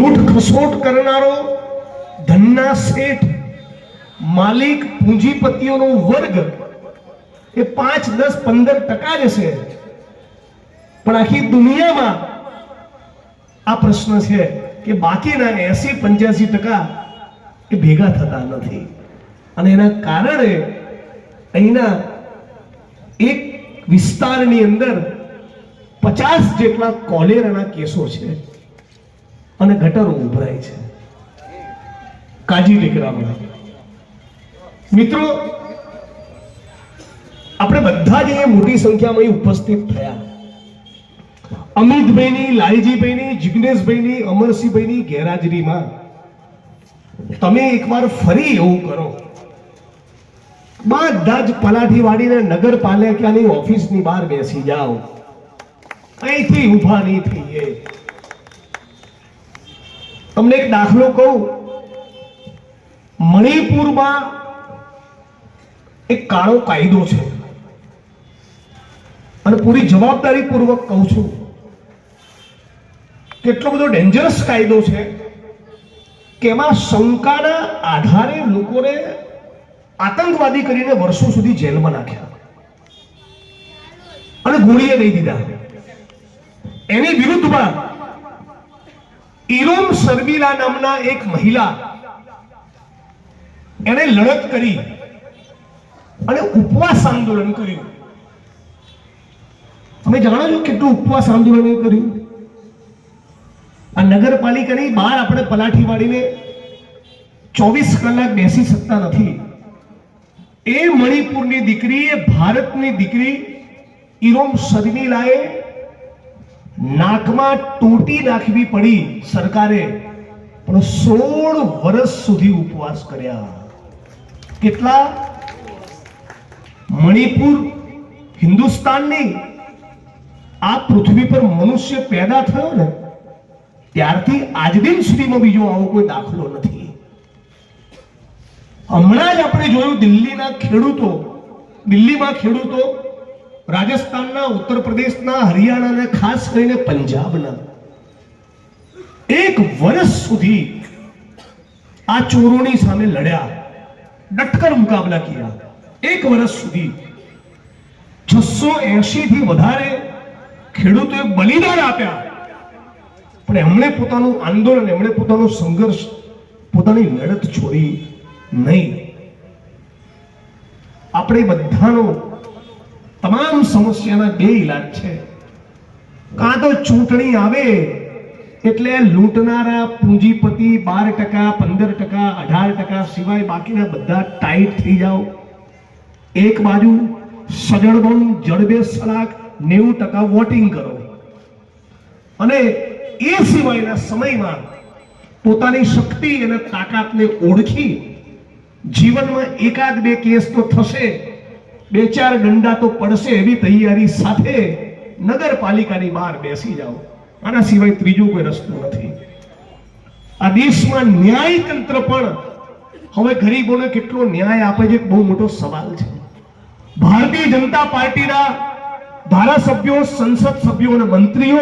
લૂંટ ખસોટ કરનારો ધનના શેઠ, માલિક પૂંજીપતિઓનો વર્ગ એ પાંચ, દસ, પંદર ટકા જ છે પણ આખી દુનિયામાં આ પ્રશ્ન છે કે બાકીના એસી, પંચ્યાસી ટકા એ ભેગા થતા નથી. અને એના કારણે અહીંના એક વિસ્તારની અંદર પચાસ જેટલા કોલેરાના કેસો છે. અને ગટરો ઉભરાય છે. કાજી દીકરામાં મિત્રો, આપણે બધા જ અહીંયા મોટી સંખ્યામાં ઉપસ્થિત થયા. અમિતભાઈની, લાલજીભાઈની, જિગ્નેશભાઈની, અમરસિંહભાઈની ગેરહાજરીમાં. તમે એકવાર ફરી એવું કરો. બધા જ પલાઠી વાડીને નગરપાલિકાની ઓફિસની બહાર બેસી જાઓ. અહીંથી ઊભા નહીં થઈએ. તમને એક દાખલો કહું. મણિપુરમાં એક કાળો કાયદો છે. અને પૂરી જવાબદારી પૂર્વક કહું છું, કેટલો બધો ડેન્જરસ કાયદો છે કે એમાં શંકાના આધારે લોકોને આતંકવાદી કરીને વર્ષો સુધી જેલમાં નાખ્યા. અને ગોળીએ નહીં દીધા. એની વિરુદ્ધમાં ઇરોમ શર્મિલા નામના એક મહિલા એને લડત કરી અને ઉપવાસ આંદોલન કર્યું. તમે જાણો છો કેટલું ઉપવાસ આંદોલન કર્યું? આ નગરપાલિકાની બહાર આપણે પલાઠી વાળીને ચોવીસ કલાક બેસી શકતા નથી. એ મણિપુરની દીકરી, એ ભારતની દીકરી ઇરોમ શર્મિલાએ નાકમાં ટોટી નાખવી પડી સરકારે, પણ સોળ વર્ષ સુધી ઉપવાસ કર્યા. કેટલા? મણિપુર, હિન્દુસ્તાનની આ પૃથ્વી પર મનુષ્ય પેદા થયો ને, ત્યારથી આજ દિન સુધીમાં બીજો આવો કોઈ દાખલો નથી. હમણાં જ આપણે જોયું દિલ્હીના ખેડૂતો, દિલ્હીમાં ખેડૂતો રાજસ્થાનના ઉત્તર પ્રદેશના હરિયાણાના, ખાસ કરીને પંજાબના. એક વર્ષ સુધી આ ચોરોની સામે લડ્યા, ડટકર મુકાબલા કર્યા. એક વર્ષ સુધી છસો એસી થી વધારે ખેડૂતોએ બલિદાન આપ્યા. પણ એમણે પોતાનું આંદોલન, એમણે પોતાનો સંઘર્ષ, પોતાની લડત છોડી નહીં. આપણે બધાનો તમામ સમસ્યાના બે ઈલાજ છે. કાં તો ચૂંટણી આવે, એટલે લૂંટનારા પૂંજીપતિ બાર ટકા, પંદર ટકા, અઢાર ટકા સિવાય બાકીના બધા ટાઈટ થઈ જાઓ. એક બાજુ સજળબોન જડબે સલાક નેવું ટકા વોટિંગ કરો. અને એ સિવાયના સમયમાં પોતાની શક્તિ અને તાકાતને ઓળખી જીવનમાં એકાદ બે કેસ તો થશે. બે ચાર ગંડા તો પડશે એવી તૈયારી સાથે નગરપાલિકાની બહાર બેસી જાઓ. આના સિવાય ત્રીજો કોઈ રસ્તો નથી. આ દેશમાં ન્યાય તંત્ર પણ હવે ગરીબોને કેટલો ન્યાય આપે છે બહુ મોટો સવાલ છે. ભારતીય જનતા પાર્ટીના ધારાસભ્યો, સંસદ સભ્યો અને મંત્રીઓ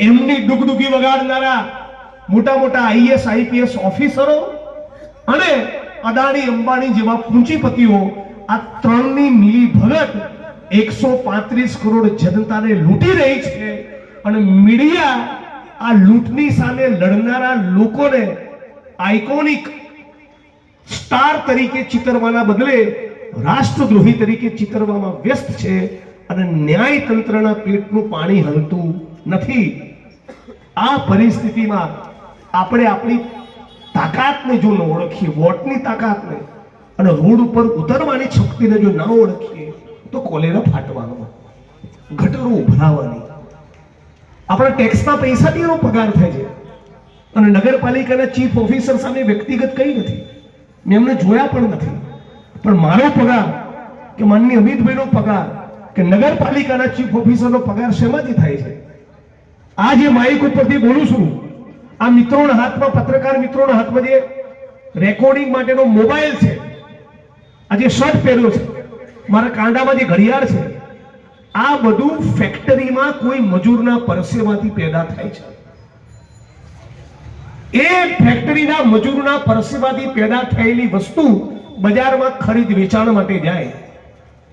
એમની ડુગડુગી વગાડનારા મોટા મોટા આઈએસ આઈપીએસ ઓફિસરો અને અદાણી, અંબાણી જેવા પૂંજીપતિઓ આ ત્રણની મિલી ભગત એકસો પાંત્રીસ કરોડ જનતાને લૂંટી રહી છે અને મીડિયા આ લૂંટની સામે લડનારા લોકોને આઇકોનિક સ્ટાર તરીકે ચિતરવાના બદલે રાષ્ટ્રદ્રોહી તરીકે ચિતરવામાં વ્યસ્ત છે અને ન્યાયતંત્રના પેટનું પાણી હલતું નથી. આ પરિસ્થિતિમાં આપણે આપણી તાકાતને જો ન ઓળખીએ, વોટની તાકાતને, અને રોડ ઉપર ઉતરવાની શક્તિને જો ના ઓળખીએ, તો કોલેરા ફાટવાનો, ગટરો ઉભરાવાની. આપણા ટેક્સના પૈસાથી એનો પગાર થાય છે. અને નગરપાલિકાના ચીફ ઓફિસર સામે વ્યક્તિગત કંઈ નથી. મેં એમને જોયા પણ નથી. પણ મારો પગાર, કે માનની અમિતભાઈનો પગાર, કે નગરપાલિકાના ચીફ ઓફિસરનો પગાર શેમાંથી થાય છે? આ જે માઇક ઉપરથી બોલું છું આ મિત્રોના હાથમાં પત્રકાર મિત્રોના હાથમાં જે રેકોર્ડિંગ માટેનો મોબાઈલ છે, આ જે શર્ટ પહેર્યો છે, મારા કાંડામાં જે ઘડિયાળ છે, આ બધું ફેક્ટરીમાં કોઈ મજૂરના પરસેમાંથી પેદા થાય છે. એ ફેક્ટરીના મજૂરના પરસ્યમાંથી પેદા થયેલી વસ્તુ બજારમાં ખરીદ વેચાણ માટે જાય.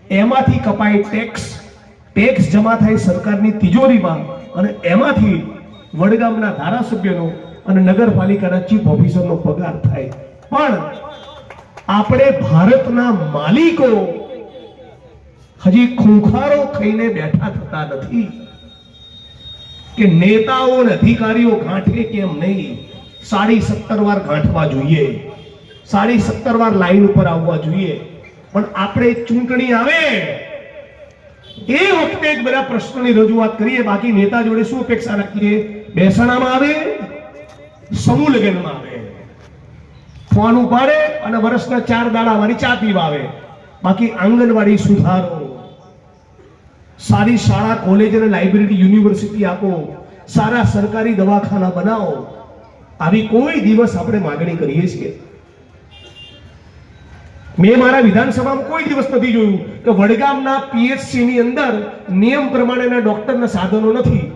એમાંથી કપાય ટેક્સ ટેક્સ જમા થાય સરકારની તિજોરીમાં અને એમાંથી વડગામના ધારાસભ્યનો અને નગરપાલિકાના ચીફ ઓફિસરનો પગાર થાય. પણ આપણે ભારતના માલિકો હજી ખૂંખારો ખાઈને બેઠા થતા નથી. કે નેતાઓ અને અધિકારીઓ ગાંઠે કેમ નહીં? સાડી સત્તર વાર ગાંઠવા જોઈએ. સાડી સત્તર વાર લાઈન ઉપર આવવા જોઈએ. પણ આપણે ચૂંટણી આવે. એ વખતે જ બધા પ્રશ્નોની રજૂઆત કરીએ. બાકી નેતા જોડે શું અપેક્ષા રાખીએ? બેસણામાં આવે, સમૂહ લગ્નમાં આવે. ફોન ઉપાડે અને વર્ષના ચાર દાડા મારી ચા પીવા આવે. બાકી આંગણવાડી સુધારો. સારી શાળા, કોલેજ અને લાઇબ્રેરી યુનિવર્સિટી આપો. સારા સરકારી દવાખાના બનાવો. આવી કોઈ દિવસ આપણે માગણી કરીએ છીએ. મેં મારા વિધાનસભામાં કોઈ દિવસ નથી જોયું કે વડગામના પીએચસી ની અંદર નિયમ પ્રમાણેના ડોક્ટરના સાધનો નથી.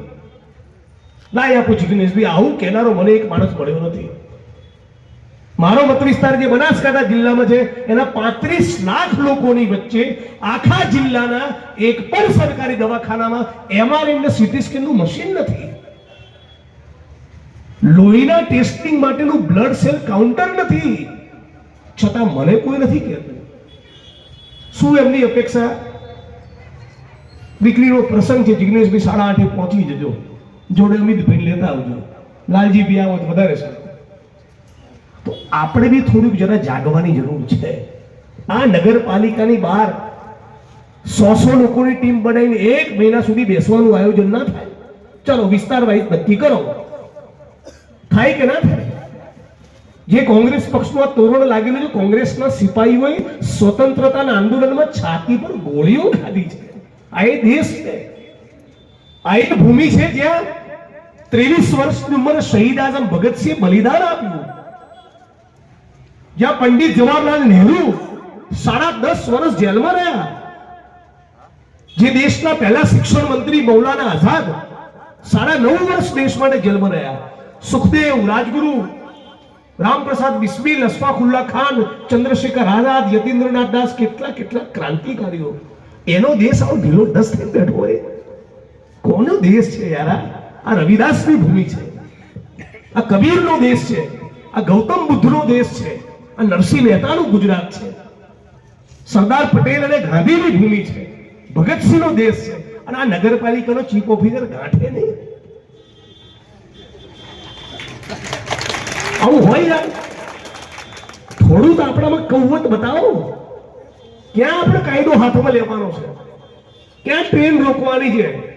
લાય આપું જિગ્નેશભાઈ આવું કહેનારો મને એક માણસ મળ્યો નથી. મારો મત વિસ્તાર જે બનાસકાંઠા જિલ્લામાં છે, એના પાંત્રીસ લાખ લોકોની વચ્ચે આખા જિલ્લાના એક પણ સરકારી દવાખાનામાં એમઆરઆઈ ને સીટી સ્કેનનું મશીન નથી. લોહીના ટેસ્ટિંગ માટેનું બ્લડ સેલ કાઉન્ટર નથી. છતાં મને કોઈ નથી કહેતું. શું એમની અપેક્ષા? દીકરીનો પ્રસંગ છે, જિગ્નેશભાઈ સાડા આઠે પહોંચી જજો. જોડે અમિતભાઈ લેતા આવજો. લાલજી બી આવો વધારે સારું. તો આપણે બી થોડુંક જરા જાગવાની જરૂર છે. આ નગરપાલિકાની બહાર સો સો લોકોની ટીમ બનાવીને એક મહિના સુધી બેસવાનું આયોજન ના થાય. ચલો, વિસ્તાર વાઇઝ નક્કી કરો. થાય કે ના થાય? જે કોંગ્રેસ પક્ષનું આ તોરણ લાગેલું છે, કોંગ્રેસના સિપાહીઓએ સ્વતંત્રતાના આંદોલનમાં છાતી પર ગોળીઓ ખાધી છે. આ એ દેશ છે. આ એ ભૂમિ છે જ્યાં ત્રેવીસ વર્ષની ઉંમરે શહીદ આઝમ ભગતસિંહ બલિદાન આપ્યું. જ્યાં પંડિત જવાહરલાલ નહેરુ સાડા દસ વર્ષ જેલમાં રહ્યા. જે દેશના પહેલા શિક્ષણ મંત્રી મૌલાના આઝાદ સાડા નવ વર્ષ દેશ માટે જેલમાં રહ્યા. સુખદેવ, રાજગુરુ, રામપ્રસાદ બિસ્મી અશફાકુલ્લા ખાન, ચંદ્રશેખર આઝાદ, યતીન્દ્રનાથ દાસ કેટલા કેટલા ક્રાંતિકારીઓ. એનો દેશ આવો ઢીલો દસ થઈ બેઠો હોય. કોનો દેશ છે યાર? આ? રવિદાસની ભૂમિ છે. આ કબીરનો દેશ છે. આ ગૌતમ બુદ્ધનો દેશ છે. આ નરસિંહ મહેતાનું ગુજરાત છે. સરદાર પટેલ અને ગાંધીની ભૂમિ છે. ભગતસિંહનો દેશ છે. અને આ નગરપાલિકાનો ચીફ ઓફિસર ગાંઠે નહીં. આવું હોય યાર. થોડું તો આપણામાં કૌવત બતાવો. ક્યાં આપણે કાયદો હાથમાં લેવાનો છે? ક્યાં ટ્રેન રોકવાની છે?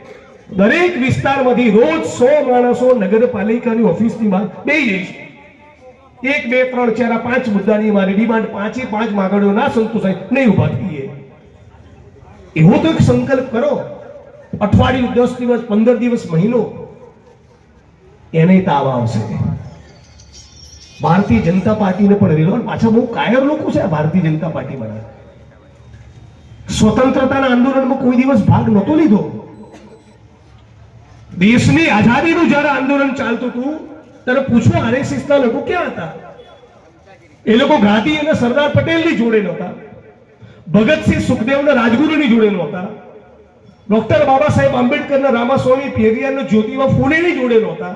દરેક વિસ્તારમાંથી રોજ સો માણસો નગરપાલિકાની ઓફિસની બહાર બેસી જઈશું એક, બે, ત્રણ, ચાર પાંચ મુદ્દાની મારી ડિમાન્ડ પાંચે પાંચ માગણીઓ ના સંતોષાય, નહીં ઊભા થઈએ એવો તો એક સંકલ્પ કરો. અઠવાડિયું દસ દિવસ, પંદર દિવસ, મહિનો, એને તાવ આવશે. ભારતીય જનતા પાર્ટીને પણ રેલો પાછા બહુ કાયર લોકો છે ભારતીય જનતા પાર્ટી વાળા સ્વતંત્રતાના આંદોલનમાં કોઈ દિવસ ભાગ નહોતો લીધો. દેશની આઝાદીનું જ્યારે આંદોલન ચાલતું હતું, ત્યારે પૂછો આરએસએસ ના લોકો ક્યાં હતા? એ લોકો ગાંધી અને સરદાર પટેલની જોડે નહોતા. ભગતસિંહ સુખદેવના રાજગુરુની જોડે નહોતા. ડોક્ટર બાબા સાહેબ આંબેડકરના રામાસ્વામી પેરિયારના જ્યોતિબા ફૂલેની જોડે નહોતા.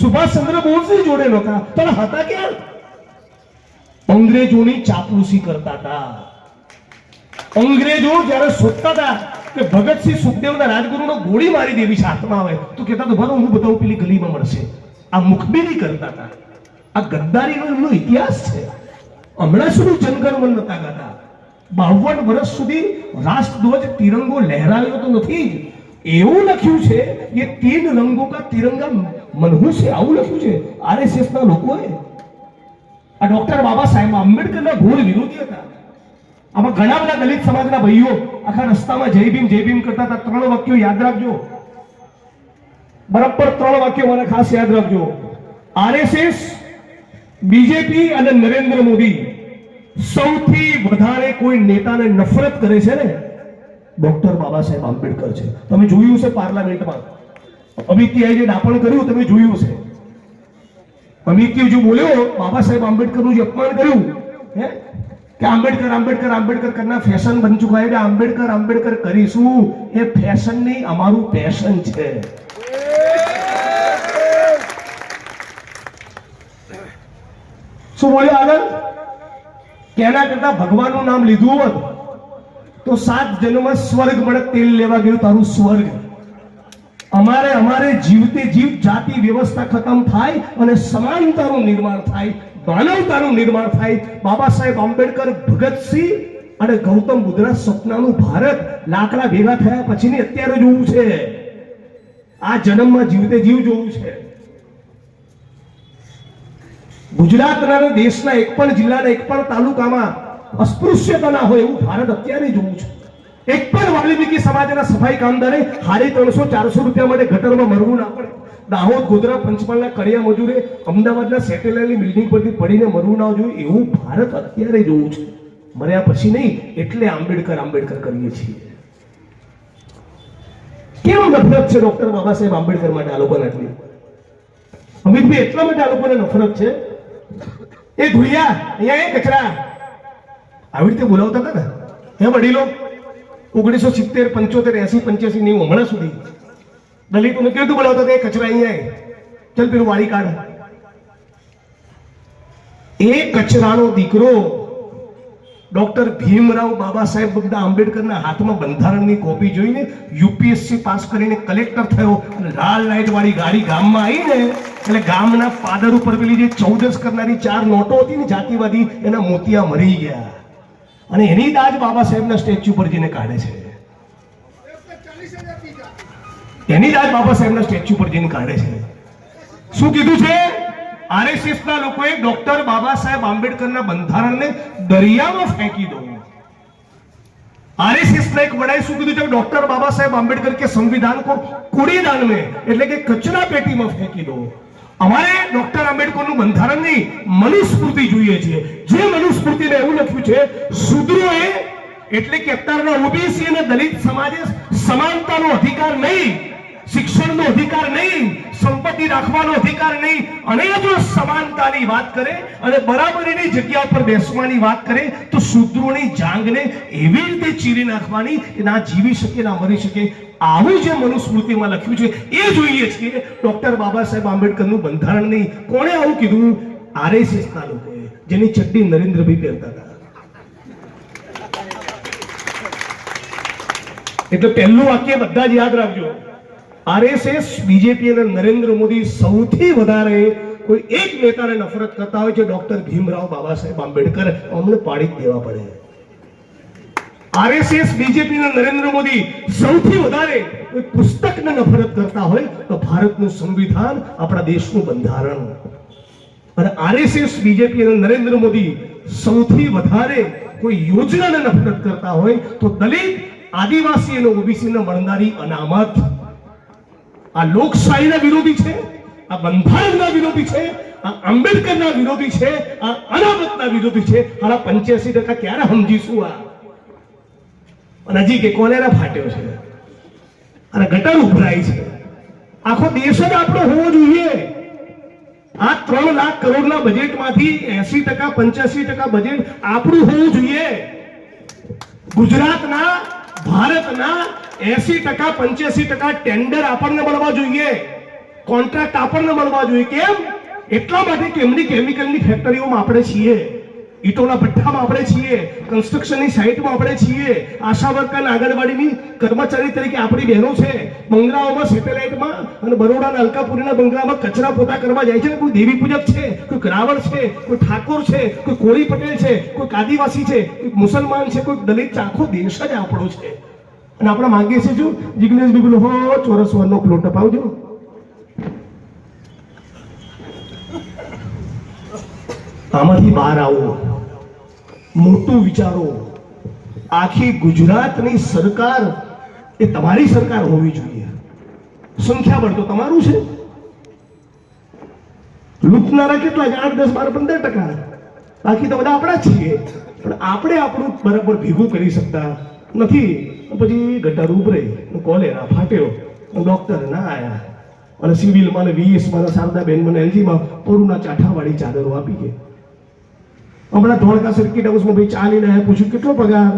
સુભાષચંદ્ર બોઝની જોડે નહોતા. પણ હતા ક્યાં? અંગ્રેજોની ચાપલુસી કરતા હતા. અંગ્રેજો જ્યારે શોધતા હતા કે ભગતસિંહ સુખદેવના રાજગુરુનો ગોળી મારી દેવી છે હાથમાં આવે તો કહેતા તો ભલો, હું બતાવું, પેલી ગલીમાં મળશે. આ મુખબીરી કરતા હતા. આ ગદ્દારીનો એમનો ઇતિહાસ છે. હમણાં સુધી જનગણમન નતા ગાતા. બાવન વર્ષ સુધી રાષ્ટ્રધ્વજ તિરંગો લહેરાયો તો નથી જ. એવું લખ્યું છે કે તીન રંગો કા તિરંગા મનહુ છે. આવું લખ્યું છે આરએસએસ ના લોકોએ. આ ડોક્ટર બાબા સાહેબ આંબેડકરના ઘોર વિરોધી હતા. આમાં ઘણા બધા દલિત સમાજના ભાઈઓ આખા રસ્તામાં જય ભીમ જય ભીમ કરતા હતા. ત્રણ વાક્યો યાદ રાખજો. બરાબર ત્રણ વાક્યો મને ખાસ યાદ રાખજો. આરએસએસ બીજેપી અને નરેન્દ્ર મોદી સૌથી વધારે કોઈ નેતાને નફરત કરે છે ને? ડોક્ટર બાબા સાહેબ આંબેડકર છે. તમે જોયું છે પાર્લામેન્ટમાં. અમિત જે દાપણ કર્યું, તમે જોયું છે અમિત જો બોલ્યો, બાબા સાહેબ આંબેડકરનું જે અપમાન કર્યું, હે? કે આંબેડકર આંબેડકર આંબેડકર કરના ફેશન બની ચૂકા એટલે આંબેડકર આંબેડકર કરીશું. એ ફેશન નહીં, અમારું પેશન છે. શું બોલ્યો આગળ? કેના કરતા ભગવાનનું નામ લીધું હોત, તો સાત જન્મ સ્વર્ગ મળે, તેલ લેવા ગયું તારું સ્વર્ગ. અમારે અમારે જીવતે જીવ, જાતિ વ્યવસ્થા ખતમ થાય અને સમાનતાનું નિર્માણ થાય. માનવતાનું નિર્માણ થાય. બાબા સાહેબ આંબેડકર, ભગતસિંહ અને ગૌતમ બુદ્ધના સપનાનું ભારત લાકડા ભેગા થયા પછીની અત્યારે જોવું છે. આ જન્મમાં જીવતે જીવ જોવું છે. ગુજરાતના દેશના એક પણ જિલ્લાના એક પણ તાલુકામાં અસ્પૃશ્યતા ના હોય એવું ભારત અત્યારે જોવું છે. એક પણ વાલ્મીકી સમાજના સફાઈ કામદારે હારી ત્રણસો ચારસો રૂપિયા માટે ગટરમાં મરવું ના પડે. દાહોદ ગોધરા પંચમહાલના કડિયા મજૂરે અમદાવાદના સેટેલાઇટની બિલ્ડિંગ પરથી પડીને મરવું ના જોઈએ એવું ભારત અત્યારે જોવું છે. મર્યા પછી નહીં, એટલે આંબેડકર આંબેડકર કરીએ છીએ. કેમ નફરત છે ડોક્ટર બાબા સાહેબ આંબેડકર માટે આ લોકોને એટલી અમિતભાઈ એટલા માટે આ લોકોને નફરત છે? એ ધુલિયા અહીંયા એ કચરા. આવી રીતે બોલાવતા હતા ને? હે વડીલો? ઓગણીસો સિત્તેર, પંચોતેર, એસી, પંચ્યાસી ની હમણાં સુધી. દલિતોને કેવું બોલાવતો કે કચરા અહીંયા. ચલ પેલું વાળી કાઢ. એ કચરાનો દીકરો ડોક્ટર ભીમરાવ બાબા સાહેબ બધા આંબેડકરના હાથમાં બંધારણની કોપી જોઈને યુપીએસસી પાસ કરીને કલેક્ટર થયો અને લાલ લાઇટ વાળી ગાડી ગામમાં આવીને એટલે ગામના પાદર ઉપર પેલી જે ચૌદસ કરનારી ચાર નોટો હતી ને જાતિવાદી, એના મોતિયા મરી ગયા. અને એની દાજ બાબા સાહેબના સ્ટેચ્યુ પર જઈને કાઢે છે. તેની જ આજ બાબા સાહેબના સ્ટેચ્યુ પર જઈને કાઢે છે. શું કીધું છે? આરએસએસ ના લોકોએ ડોક્ટર બાબા સાહેબ આંબેડકરના બંધારણને દરિયામાં ફેંકી દો. આરએસએસ ના એક વડાએ શું કીધું છે? ડોક્ટર બાબા સાહેબ આંબેડકર કે સંવિધાન કો કૂड़ेदान में એટલે કે કચરા પેટીમાં ફેંકી દો. અમારે ડોક્ટર આંબેડકરનું બંધારણ નહીં, મનુસ્મૃતિ જોઈએ છે. જે મનુસ્મૃતિને એવું લખ્યું છે શુદ્રોએ એટલે કે અત્યારના ઓબીસી અને દલિત સમાજે સમાનતાનો અધિકાર નહીં. શિક્ષણનો અધિકાર નહીં, સંપત્તિ રાખવાનો અધિકાર નહીં, અને જો સમાનતાની વાત કરે અને બરાબરીની જગ્યા પર બેસવાની વાત કરે, તો શૂદ્રોની જાંગને એવી રીતે ચીરી નાખવાની કે ના જીવી શકે, ના મરી શકે. આવું જે મનુસ્મૃતિમાં લખ્યું છે, એ જોઈએ છીએ. ડોક્ટર બાબા સાહેબ આંબેડકરનું બંધારણ નહીં. કોણે આવું કીધું? આરએસએસના લોકોએ, જેની ચડ્ડી નરેન્દ્રભાઈ પહેરતા હતા. એટલે પહેલું વાક્ય બધા જ યાદ રાખજો. આરએસએસ, બીજેપી અને નરેન્દ્ર મોદી સૌથી વધારે કોઈ એક નેતાને નફરત કરતા હોય છે ડોક્ટર ભીમરાવ બાબા સાહેબ આંબેડકર. અમને પાડી દેવા પડે. આરએસએસ, બીજેપી અને નરેન્દ્ર મોદી સૌથી વધારે કોઈ પુસ્તકને નફરત કરતા હોય તો ભારતનું સંવિધાન આપણા દેશનું બંધારણ. અને આરએસએસ, બીજેપી અને નરેન્દ્ર મોદી સૌથી વધારે કોઈ યોજનાને નફરત કરતા હોય તો દલિત, આદિવાસી અને ઓબીસીને મળનારી અનામત. આ લોકશાહીના વિરોધી છે, આ બંધારણના વિરોધી છે, આ આંબેડકરના વિરોધી છે, આ અનામતના વિરોધી છે. હારા પંચ્યાસી ટકા ક્યારે સમજીશું આ? અને હજી કે કોલેરા ફાટ્યો છે. અને ગટર ઉભરાય છે. આખો દેશ જ આપણો હોવો જોઈએ. આ ત્રણ લાખ કરોડના બજેટમાંથી એસી ટકા, પંચ્યાસી ટકા બજેટ આપણું હોવું જોઈએ. ગુજરાતના, ભારતના એસી ટકા, પંચ્યાસી ટકા ટેન્ડર આપણને મળવા જોઈએ. કોન્ટ્રાક્ટ આપણને મળવા જોઈએ. કેમ? એટલા માટે કે એમની કેમિકલની ફેક્ટરીઓમાં આપણે છીએ. ઈટોના ભઠ્ઠામાં આપણે છીએ. કન્સ્ટ્રક્શનની સાઇટમાં આપણે છીએ. આશા વર્કર આંગણવાડીની કર્મચારી તરીકે આપણી બહેનો છે. બંગલાઓમાં સેટેલાઇટમાં અને બરોડાના અલકાપુરીના બંગલામાં કચરા પોતા કરવા જાય છે કોઈ દેવી પૂજક છે, કોઈ રાવણ છે, કોઈ ઠાકોર છે, કોઈ કોળી પટેલ છે, કોઈ આદિવાસી છે, કોઈ મુસલમાન છે, કોઈ દલિત આખો દેશ જ આપણો છે. અને આપણે માંગીએ છીએ શું જિગ્નેશ બીબલ હો, ચોરસ વનનો પ્લોટ અપાવજો આમાંથી બહાર આવો. મોટું વિચારો. આખી ગુજરાતની સરકાર એ તમારી સરકાર હોવી જોઈએ. સંખ્યાબળ તો તમારું છે. લૂંટનારા કેટલા આઠ, દસ, બાર, પંદર ટકા. બાકી તો બધા આપણા છીએ. પણ આપણે આપણું બરાબર ભેગું કરી શકતા નથી. પછી ગટર ઉભરાઈ કોલેરા ફાટ્યો ડોક્ટર ના આવ્યા અને સિવિલમાં ને વીએસમાં ને શારદાબેન મને એલજીમાં પરુના ચાઠાવાળી ચાદરો આપી ગઈ હમણાં ધોળકા સર્કિટ હાઉસમાં ભાઈ ચાલીને આવ્યા પૂછ્યું, કેટલો પગાર?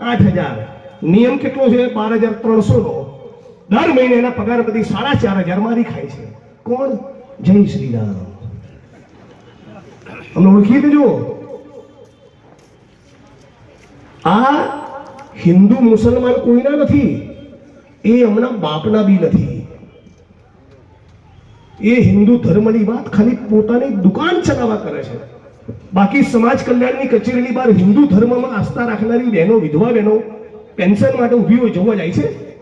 આઠ હજાર. નિયમ કેટલો છે? બાર હજાર ત્રણસો નો. દર મહિને એના પગાર બધી સાડા ચાર હજાર મારી ખાય છે. કોણ? જય શ્રી રામ અમને ઓળખી દેજો. આ હિન્દુ મુસલમાન કોઈના નથી. એ હમણાં બાપના બી નથી. એ હિન્દુ ધર્મની વાત ખાલી પોતાની દુકાન ચલાવવા કરે છે. બાકી સમાજ કલ્યાણની કચેરીની બહાર હિન્દુ ધર્મમાં આસ્થા રાખનારી બહેનો, વિધવા બહેનો પેન્શન માટે ઊભી હોય જોવા જાય છે.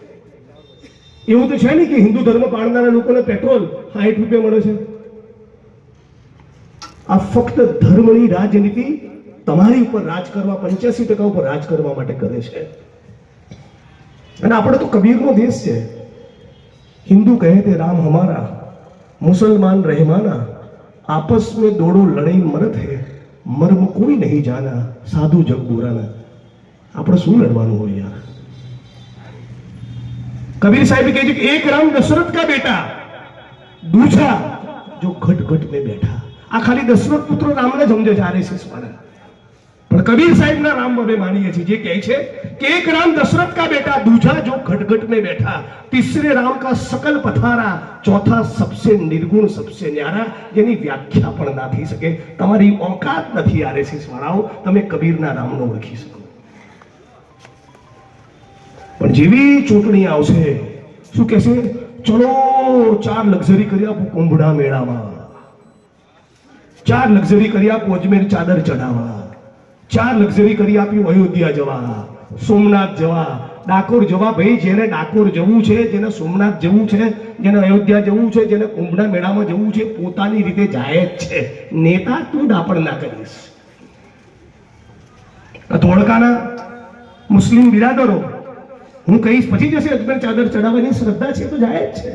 એવું તો છે ને કે હિન્દુ ધર્મ પાળનારા લોકોને પેટ્રોલ સાઠ રૂપિયા મળે છે. આ ફક્ત ધર્મની રાજનીતિ તમારી ઉપર રાજ કરવા, પંચ્યાસી ટકા ઉપર રાજ કરવા માટે કરે છે. અને આપણે તો કબીરનો દેશ છે. હિન્દુ કહે તે રામ હમારા મુસલમાન રહેમાના, આપસ મેં દોડો લડાઈ મરત હે, મર્મ કોઈ નહીં જાના, સાધુ જગ બોરાના આપણે શું લડવાનું હોય યાર? કબીર સાહેબ કહે છે કે એક રામ દશરથ કા બેટા? દૂજા, જો ઘટ ઘટ મેં બેઠા. આ ખાલી દશરથ પુત્ર રામને સમજે છે આરએસએસ વાળા. પણ કબીર સાહેબના રામ અમે માનીએ છીએ, જે કહે છે કે એક રામ દશરથ કા બેટા દૂજા જો ઘટઘટ में બેઠા, તીસરે રામ કા સકલ પથારા, ચોથા સબસે નિર્ગુણ, સબસે ન્યારા જેની વ્યાખ્યા પણ ના થઈ શકે. તમારી ઓકાત નથી આરએસએસ વાળાઓ, તમે કબીરના રામને ઓળખી શકો. પણ જેવી ચૂંટણી આવશે, શું કહેશે? ચલો, ચાર લક્ઝરી કરી આપો કુંભડા મેળામાં. ચાર લક્ઝરી કરી આપો અજમેર ચાદર ચઢાવા ચાર લક્ઝરી કરી આપ્યું, અયોધ્યા જવા, સોમનાથ જવા. ડાકોર જવા ભાઈ, જેને ડાકોર જવું છે, જેને સોમનાથ જવું છે, જેને અયોધ્યા જવું છે, જેને કુંભના મેળામાં જવું છે, પોતાની રીતે જાય જ છે. નેતા તું ડાપણ ના કરીશ. ધોળકાના મુસ્લિમ બિરાદરો, હું કહીશ, પછી જશે અજમેર ચાદર ચડાવવાની શ્રદ્ધા છે તો જાય જ છે.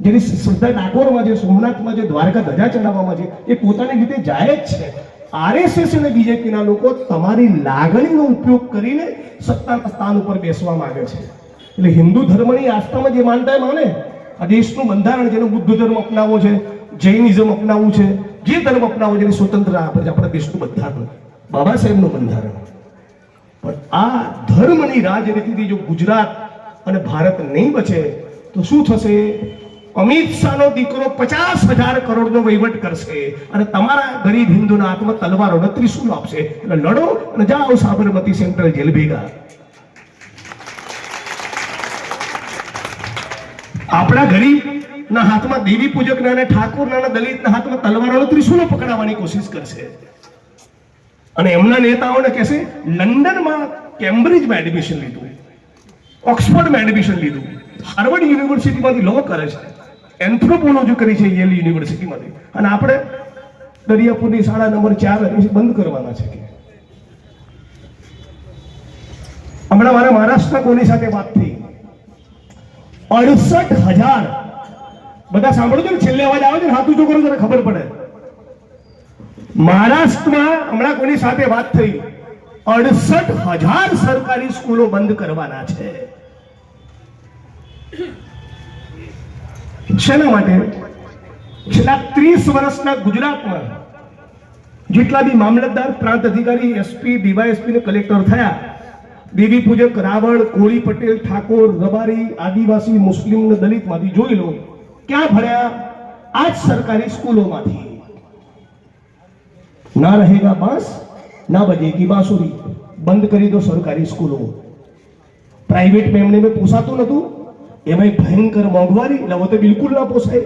જેની શ્રદ્ધા ડાકોરમાં છે, સોમનાથમાં છે, દ્વારકા ધજા ચડાવવામાં છે, એ પોતાની રીતે જાય જ છે. આરએસએસ અને બીજેપીના લોકો તમારી લાગણીનો ઉપયોગ કરીને સત્તાના સ્થાન ઉપર બેસવા માંગે છે. એટલે હિન્દુ ધર્મની આસ્થામાં જે માનતા માને, આ દેશનું બંધારણ જેનો બુદ્ધ ધર્મ અપનાવવો છે, જૈનિઝમ અપનાવવું છે, જે ધર્મ અપનાવવો છે સ્વતંત્ર આપે આપણા દેશનું બંધારણ. બાબા સાહેબનું બંધારણ. પણ આ ધર્મની રાજનીતિથી જો ગુજરાત અને ભારત નહીં બચે, તો શું થશે? અમિત શાહનો દીકરો પચાસ હજાર કરોડનો વહીવટ કરશે અને તમારા ગરીબ હિન્દુના હાથમાં તલવારો ને ત્રિશુલ આપશે? એટલે લડો અને જાઓ સાબરમતી સેન્ટ્રલ જેલ ભેગા. આપણા ગરીબના હાથમાં દેવી પૂજકના અને ઠાકોરના દલિત દલિતના હાથમાં તલવારો ત્રિશુલો પકડાવવાની કોશિશ કરશે? અને એમના નેતાઓને કહેશે, લંડનમાં કેમ્બ્રિજમાં એડમિશન લીધું, ઓક્સફર્ડમાં એડમિશન લીધું, હાર્વર્ડ યુનિવર્સિટીમાંથી લો કરે છે. એન્થ્રોપોલોજી કરી છે યેલ યુનિવર્સિટીમાંથી અને આપણે દરિયાપુરની શાળા નંબર ચાર બંધ કરવાના છે કે. હમણાં મારા મહારાષ્ટ્રના કોની સાથે વાત થઈ? અડસઠ હજાર. બધા સાંભળો છો ને? છેલ્લે અવાજ આવે છે ને? હાથ ઊંચો કરો તને ખબર પડે. મહારાષ્ટ્રમાં હમણાં કોની સાથે વાત થઈ? અડસઠ હજાર સરકારી સ્કૂલો બંધ કરવાના છે. શેના માટે? છેલ્લા ત્રીસ વર્ષના ગુજરાતમાં જેટલા બી મામલતદાર, પ્રાંત અધિકારી, એસપી, ડીવાયએસપી ને કલેક્ટર થયા, દેવી પૂજક રાવળ કોળી પટેલ, ઠાકોર, રબારી, આદિવાસી, મુસ્લિમ ને દલિતમાંથી જોઈ લો, ક્યાં ભર્યા આ જ સરકારી સ્કૂલોમાંથી. ના રહેગા બાંસ, ના બજેગી બાંસુરી. બંધ કરી દો સરકારી સ્કૂલો. પ્રાઇવેટ એમને મેં પોસાતું નતું એમાંય ભયંકર મોંઘવારી, એટલે હવે તો બિલકુલ ના પોસાય.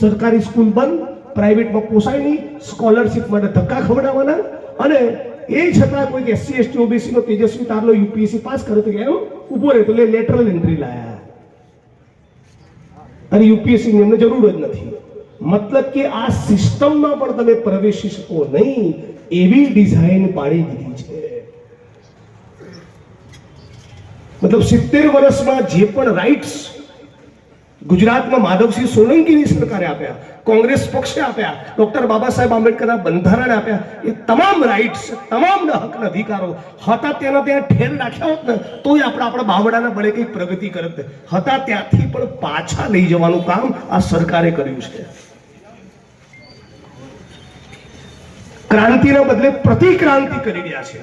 સરકારી સ્કૂલ બંધ, પ્રાઇવેટમાં પોસાય નહીં, સ્કોલરશિપ માટે ધક્કા ખવડાવવાના. અને એ છતાં કોઈ એસસી, એસટી, ઓબીસી નો તેજસ્વી તારલો યુપીએસસી પાસ કરે તો એમ ઊભો રહે તો એટલે લેટરલ એન્ટ્રી લાયા. અને યુપીએસસી ની એમને જરૂર જ નથી. મતલબ કે આ સિસ્ટમમાં પણ તમે પ્રવેશી શકો નહીં, એવી ડિઝાઇન પાડી દીધી છે. મતલબ સિત્તેર વર્ષમાં જે પણ રાઇટ્સ ગુજરાતમાં માધવસિંહ સોલંકીની સરકારે આપ્યા, કોંગ્રેસ પક્ષે આપ્યા, ડોક્ટર બાબા સાહેબ આંબેડકરના બંધારણે આપ્યા, એ તમામ રાઇટ્સ તમામ હકના અધિકારો હતા તેના ત્યાં ઠેર રાખ્યા હોત ને, તોય આપણે આપણા બાવડાના બળે કંઈક પ્રગતિ કરત હતા ત્યાંથી પણ પાછા લઈ જવાનું કામ આ સરકારે કર્યું છે. ક્રાંતિના બદલે પ્રતિક્રાંતિ કરી રહ્યા છે.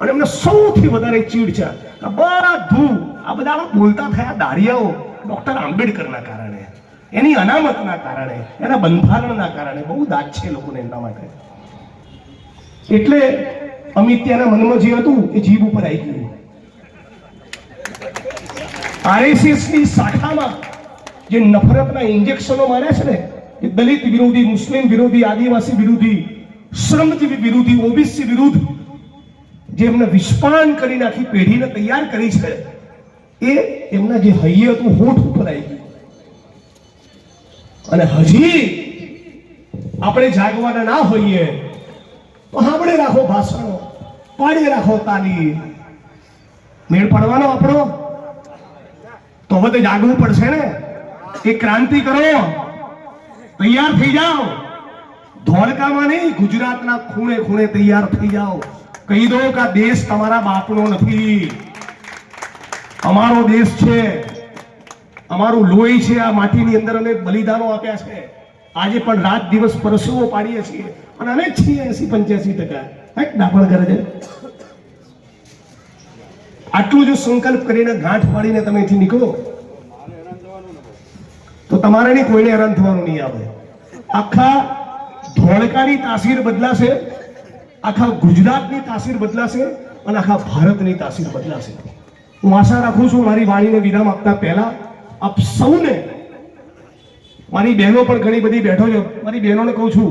અને એમને સૌથી વધારે ચીડ છે. આ બધું આ બધા બોલતા થયા દાડિયાઓ ડોક્ટર આંબેડકરના કારણે, એની અનામતના કારણે, એના બંધારણના કારણે બહુ દાગ છે લોકોને એમના માટે. એટલે અમિત ત્યાંના મનમાં જે હતું એ જીભ ઉપર આવી ગયું. આરએસએસની શાખામાં જે નફરતના ઇન્જેક્શનો માર્યા છે ને, એ દલિત વિરોધી, મુસ્લિમ વિરોધી, આદિવાસી વિરોધી, શ્રમજીવી વિરોધી, ઓબીસી વિરુદ્ધ જે એમને વિસ્પાન કરી નાખી પેઢીને તૈયાર કરી છે એ એમના જે હૈયે હતું હોઠ ઉપર આવી ગયું. અને હજી આપણે જાગવાના ના હોઈએ, તો સાંભળે રાખો ભાષણો, પાડી રાખો તાલી. મેળ પડવાનો આપણો? તો હવે તો જાગવું પડશે ને? એ ક્રાંતિ કરો. તૈયાર થઈ જાઓ. ધોળકામાં નહીં, ગુજરાતના ખૂણે ખૂણે તૈયાર થઈ જાઓ. કહી દો કે આ દેશ તમારા બાપનો નથી. અમારો દેશ છે, અમારું લોહી છે, આ માટીની અંદર અમે બલિદાનો આપ્યા છે. આજે પણ રાત દિવસ પરસેવો પાડીએ છીએ અને અમે છીએ એસી પંચ્યાસી ટકા. હેક ડાપણ કરે છે? આટલું જો સંકલ્પ કરીને ગાંઠ પાડીને તમે અહીંથી નીકળો. તો તમારે નહીં કોઈને હેરાન થવાનું નહીં આવે. આખા ધોળકાની તાસીર બદલાશે, આખા ગુજરાતની તાસીર બદલાશે અને આખા ભારતની તાસીર બદલાશે. હું આશા રાખું છું મારી વાણીને વિરામ આપતા પહેલા આપ સૌને મારી બહેનો પણ ઘણી બધી બેઠો છે. મારી બહેનોને કહું છું,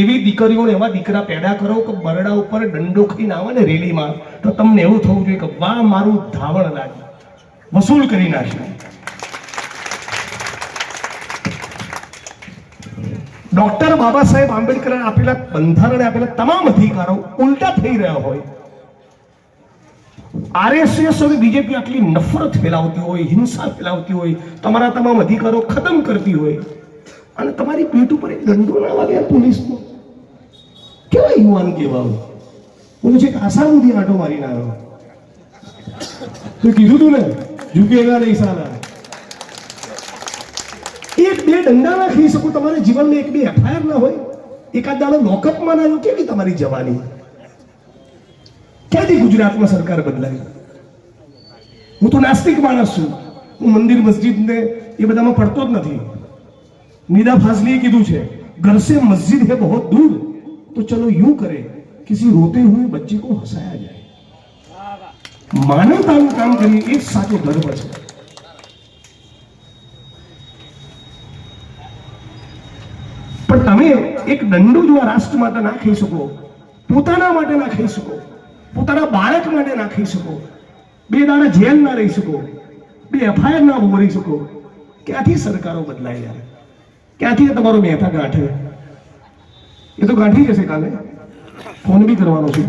એવી દીકરીઓને એવા દીકરા પેદા કરો કે બરડા ઉપર દંડો ખાઈને આવે ને રેલીમાં તો તમને એવું થવું જોઈએ કે વાહ, મારું ધાવણ લાગ્યું વસૂલ કરી નાખ્યું ડોક્ટર બાબા સાહેબ આંબેડકરે આપેલા બંધારણે આપેલા તમામ અધિકારો ઉલટા થઈ રહ્યા હોય. આરએસએસ અને બીજેપી આટલી નફરત ફેલાવતી હોય, હિંસા ફેલાવતી હોય, તમારા તમામ અધિકારો ખતમ કરતી હોય. અને તમારી પીઠ ઉપર દંડો ના લાગે પોલીસનો. કેવા યુવાન કેવા હું છે આશા સુધી આટો મારીને આવ્યો. તો કીધું તું ને ઝુકેગા નહીં સારા એક બે દંડા ના ખાઈ શકું, તમારે જીવનમાં એક બે એફઆઈઆર ના હોય? એકાદ દાડો લોકઅપમાં ના કેવી તમારી જવાની? ક્યાંથી ગુજરાતમાં સરકાર બદલાઈ હું તો નાસ્તિક માણસ છું. હું મંદિર, મસ્જિદને એ બધામાં પડતો જ નથી. નિદા ફાસલીએ કીધું છે, ઘર સે મસ્જિદ હે બહુ દૂર. તો ચલો યું કરે, કિસી રોતે હુએ બચ્ચે કો હસાયા જાય. માનવતાનું કામ કરીએ એ સાચો ધર્મ છે. પણ તમે એક દંડો જો આ રાષ્ટ્ર માટે ના ખાઈ શકો, પોતાના માટે ના ખાઈ શકો પોતાના બાળક માટે નાખી શકો. બે દાડા જેલ ના રહી શકો. બે એફઆઈઆર ના ભરી શકો. ક્યાંથી સરકારો બદલાય યાર? ક્યાંથી તમારો મહેતા ગાંઠે? એ તો ગાંઠી જશે કાલે. ફોન બી કરવાનો છે.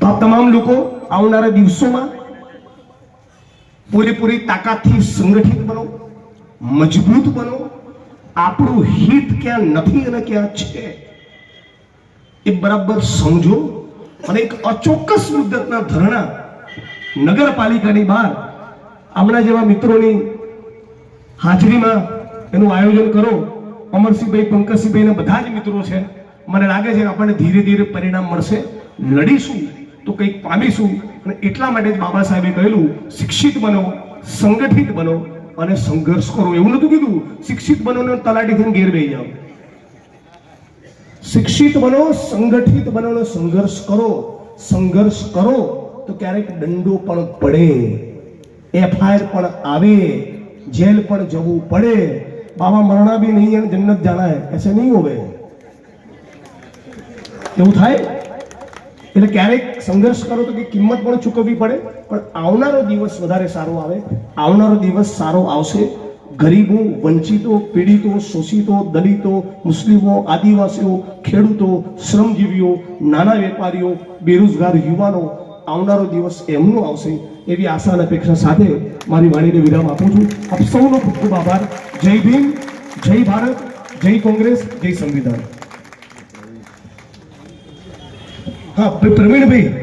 તો આ તમામ લોકો આવનારા દિવસોમાં પૂરેપૂરી તાકાતથી સંગઠિત બનો, મજબૂત બનો આપણું હિત ક્યાં નથી અને ક્યાં છે? એ બરાબર સમજો અને એક અચોક્કસ મુદ્દતના ધરણા નગરપાલિકાની બહાર આપણા જેવા મિત્રોની હાજરીમાં એનું આયોજન કરો. અમરસિંહભાઈ, પંકજસિંહભાઈ ને બધા જ મિત્રો છે. મને લાગે છે આપણને ધીરે ધીરે પરિણામ મળશે. લડીશું તો કંઈક પામીશું. અને એટલા માટે જ બાબા સાહેબે કહેલું, શિક્ષિત બનો, સંગઠિત બનો. અને સંઘર્ષ કરો. એવું નતું કીધું. શિક્ષિત બનો ને તલાટી ઘેર બેસી જાઓ. શિક્ષિત બનો, સંગઠિત બનો ને સંઘર્ષ કરો. સંઘર્ષ કરો તો ક્યારેક દંડો પણ પડે. એફઆઈઆર પણ આવે. જેલ પણ જવું પડે. બાબા મરણા બી નહીં અને જન્નત જાના હે એસે નહીં હોવે. એવું થાય? એટલે ક્યારેક સંઘર્ષ કરો તો કે કિંમત પણ ચૂકવવી પડે, પણ આવનારો દિવસ વધારે સારો આવે. આવનારો દિવસ સારો આવશે. ગરીબો, વંચિતો, પીડિતો, શોષિતો, દલિતો, મુસ્લિમો, આદિવાસીઓ, ખેડૂતો, શ્રમજીવીઓ, નાના વેપારીઓ, બેરોજગાર યુવાનો, આવનારો દિવસ એમનો આવશે એવી આશા અને અપેક્ષા સાથે મારી વાણીને વિરામ આપું છું. આપ સૌનો ખૂબ ખૂબ આભાર. જય ભીમ, જય ભારત, જય કોંગ્રેસ, જય સંવિધાન. હા પ્રવીણભાઈ